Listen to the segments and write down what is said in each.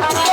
Bye-bye.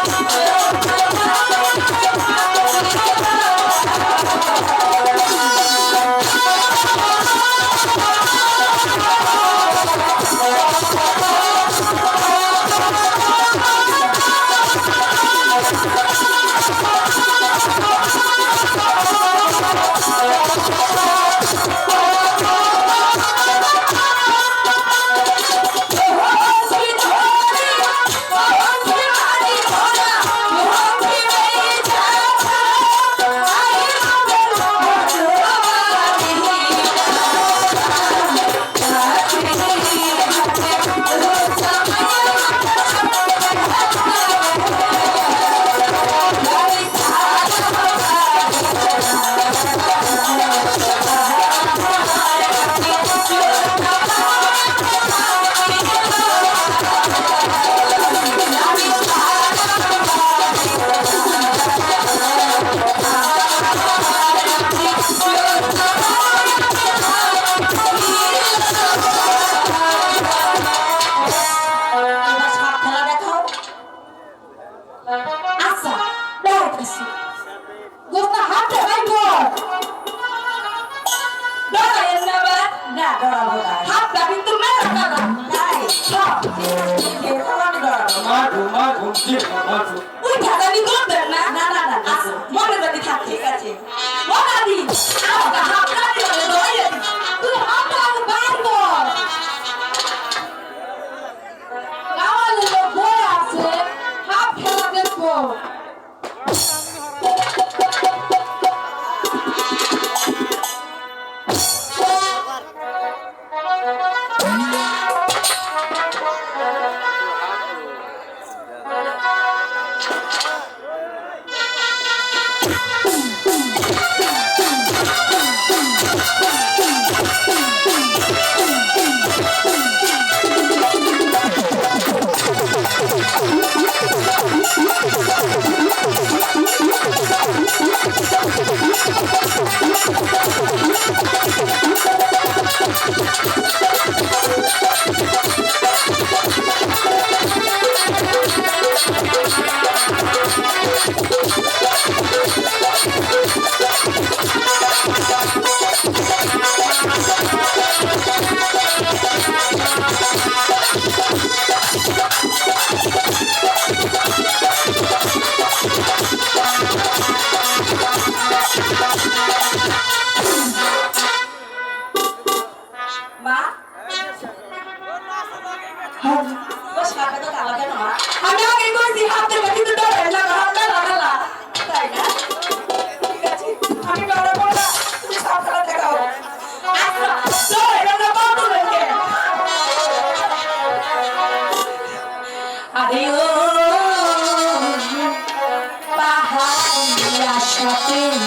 ঠিক আছে। মনাদি আমাকে shopping.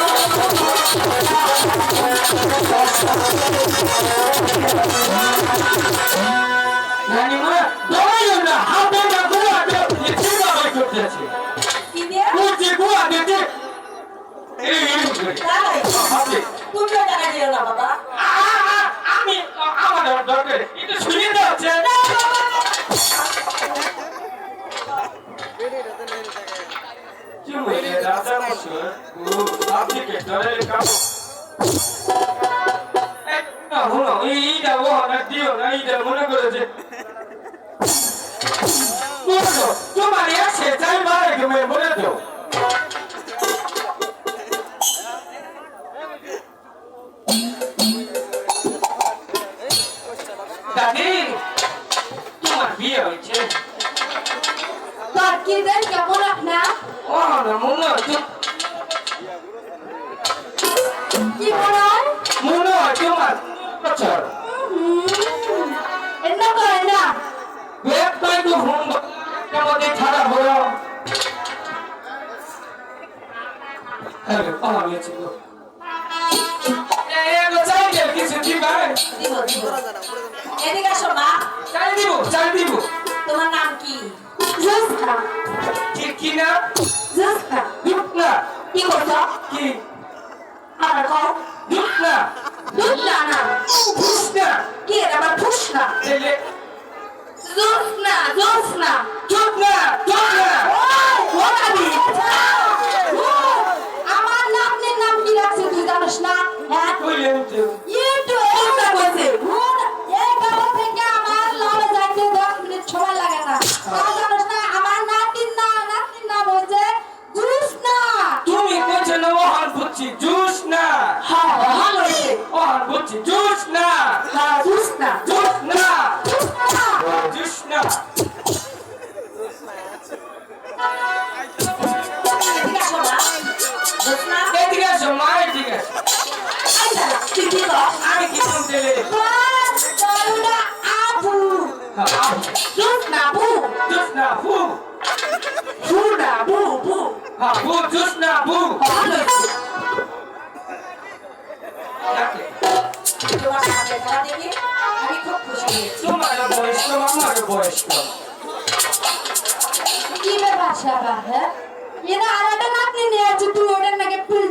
আমি আমার দরকার এটা শুনিয়ে দেওয়া না বাবা কি এইটা ও না দিও না এইটা মনে তোমার বলে দাও। দাদি তোমার বিয়ে হয়েছে। তোর কেমন আপনা ও না মনে কি মনে হয় মনে হয় তোমার বছর। চাই দিব চাই দিব তোমার নাম কি? কি কি না? কি করছ? কি? আমার কও। দুধ না দুধ না। না ফুস না কি আমার ফুস না জোসনা জোসনা দুধ না দুধ না। ওই আমার নামের নাম কি রাখছে তুই জানিস না? হ্যাঁ কইলে উঠে একটু এটা কইছে এই গাঁও থেকে আমার লড়ে যাইতে দশ মিনিট সময় লাগে না। তাও জানিস না আমার নাতির না নাতির নাম হয়েছে জোসনা। তুমি কইছো না ওহান বুঝছি। জুস না হ্যাঁ ভালো হয়েছে। ওহান বুঝছি। জুস আমি কি শুনতে আপু জোসনা না হু ফুনা বু বু না হু ভালো হয়েছে ডাকে। তোমার বয়স আমার বয়স কি ব্যাপার সাবা হ্যাঁ এরা আলাদা নাতনি নিয়ে আছে, তুই ওদের নাকি বিল্ডিং